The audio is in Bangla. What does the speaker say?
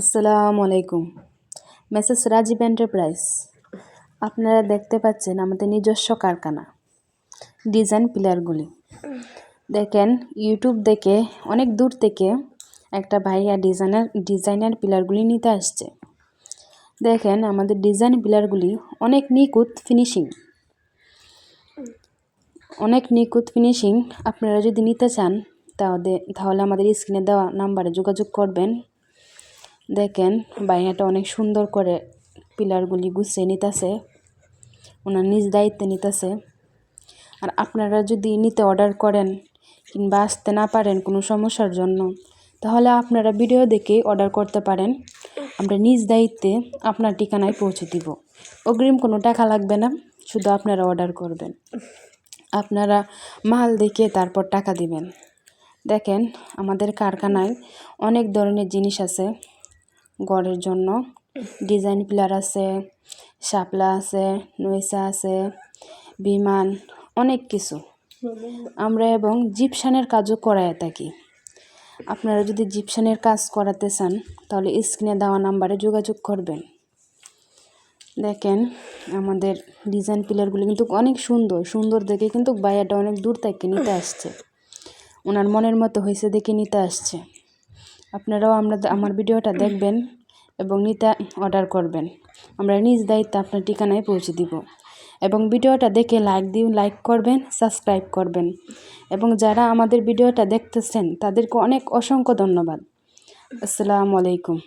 আসসালামু আলাইকুম। মেসেস রাজীব এন্টারপ্রাইজ, আপনারা দেখতে পাচ্ছেন আমাদের নিজস্ব কারখানা, ডিজাইন পিলারগুলি। দেখেন, ইউটিউব দেখে, অনেক দূর থেকে একটা ভাইয়া ডিজাইনার ডিজাইনার পিলারগুলি নিতে আসছে। দেখেন, আমাদের ডিজাইন পিলারগুলি অনেক নিখুঁত ফিনিশিং। অনেক নিখুঁত ফিনিশিং, আপনারা যদি নিতে চান, তাহলে তাহলে আমাদের স্ক্রিনে দেওয়া নাম্বারে যোগাযোগ করবেন। দেখেন ভাইয়াটা অনেক সুন্দর করে পিলারগুলি গুছিয়ে নিতেছে। ওনার নিজ দায়িত্বে নিতেছে। আর আপনারা যদি নিতে অর্ডার করেন কিংবা আসতে না পারেন কোনো সমস্যার জন্য, তাহলে আপনারা ভিডিও দেখে অর্ডার করতে পারেন। আমরা নিজ দায়িত্বে আপনার ঠিকানায় পৌঁছে দিব। অগ্রিম কোনো টাকা লাগবে না, শুধু আপনারা অর্ডার করবেন। আপনারা মাল দেখে তারপর টাকা দিবেন। দেখেন, আমাদের কারখানায় অনেক ধরনের জিনিস আছে। ঘরের জন্য। ডিজাইন পিলার আছে, শাপলা আছে নৈসা আছে, বিমান, অনেক কিছু। আমরা এবং জিপসানের কাজও করায় থাকি। আপনারা যদি জিপসানের কাজ করাতে চান, তাহলে স্ক্রিনে দেওয়া নাম্বারে যোগাযোগ করবেন। দেখেন, আমাদের ডিজাইন পিলারগুলো কিন্তু অনেক সুন্দর। সুন্দর দেখে কিন্তু বাইয়াটা অনেক দূর থেকে নিতে আসছে। ওনার মনের মতো হয়েছে দেখে নিতে আসছে। আপনারাও আমরা আমার ভিডিওটা দেখবেন এবং নিতা অর্ডার করবেন। আমরা নিজ দায়িত্বে আপনার ঠিকানায় পৌঁছে দিব। এবং ভিডিওটা দেখে লাইক দিন লাইক করবেন, সাবস্ক্রাইব করবেন। এবং যারা আমাদের ভিডিওটা দেখতেছেন, তাদেরকে অনেক অসংখ্য ধন্যবাদ। আসসালামু আলাইকুম।